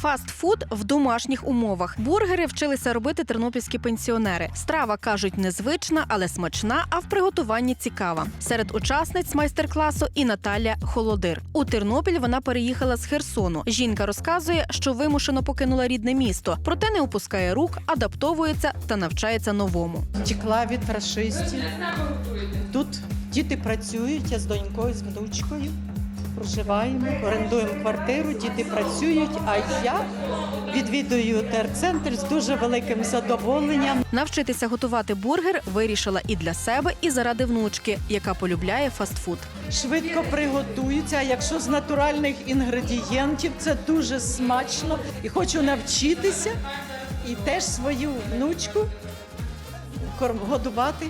Фастфуд в домашніх умовах. Бургери вчилися робити тернопільські пенсіонери. Страва кажуть незвична, але смачна, а в приготуванні цікава. Серед учасниць майстер-класу і Наталя Холодир. У Тернопіль вона переїхала з Херсону. Жінка розказує, що вимушено покинула рідне місто, проте не опускає рук, адаптовується та навчається новому. Втекла від фашистів. Тут діти працюють, я з донькою, з внучкою. Проживаємо, орендуємо квартиру, діти працюють, а я відвідую терцентр з дуже великим задоволенням. Навчитися готувати бургер вирішила і для себе, і заради внучки, яка полюбляє фастфуд. Швидко приготуються. а Якщо з натуральних інгредієнтів, це дуже смачно. І хочу навчитися і теж свою внучку годувати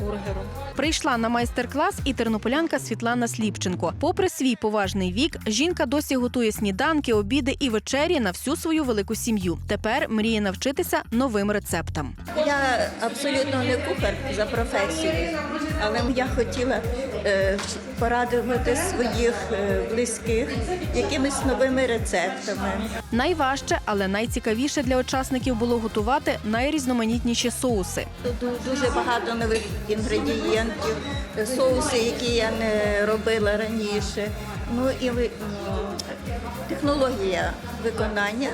бургером. Прийшла на майстер-клас і тернополянка Світлана Сліпченко. Попри свій поважний вік, жінка досі готує сніданки, обіди і вечері на всю свою велику сім'ю. Тепер мріє навчитися новим рецептам. Я абсолютно не кухар за професією, але я хотіла е, порадувати своїх е, близьких якимись новими рецептами. Найважче, але найцікавіше для учасників було готувати найрізноманітніші соуси. Тут дуже багато нових інгредієнтів, е, соуси, які я не робила раніше. Ну і технологія виконання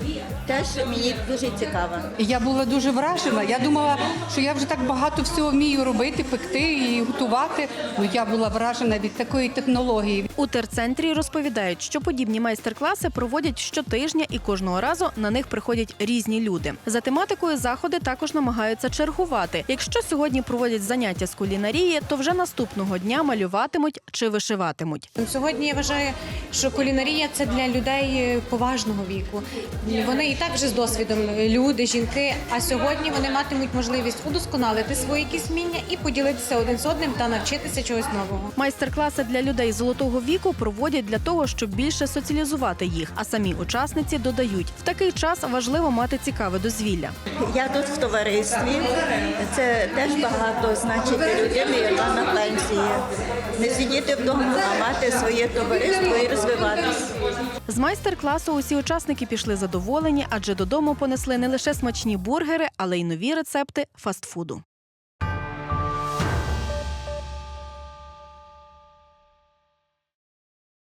теж мені дуже цікава. Я була дуже вражена. Я думала, що я вже так багато всього вмію робити, пекти і готувати. Ну я була вражена від такої технології. У терцентрі розповідають, що подібні майстер-класи проводять щотижня і кожного разу на них приходять різні люди. За тематикою заходи також намагаються чергувати. Якщо сьогодні проводять заняття з кулінарії, то вже наступного дня малюватимуть чи вишиватимуть. Сьогодні я вважаю, що кулінарія це для людей поважного віку. Вони і так вже з досвідом люди, жінки. А сьогодні вони матимуть можливість удосконалити свої якісь вміння і поділитися один з одним та навчитися чогось нового. Майстер-класи для людей золотого віку проводять для того, щоб більше соціалізувати їх. А самі учасниці додають, в такий час важливо мати цікаве дозвілля. Я тут в товаристві. Це теж багато значить для людини, яка на пенсії. Не сидіти вдома, а мати своє товариство і розвиватися. З майстер-класу усі учасники пішли задоволені, адже додому понесли не лише смачні бургери, але й нові рецепти фастфуду.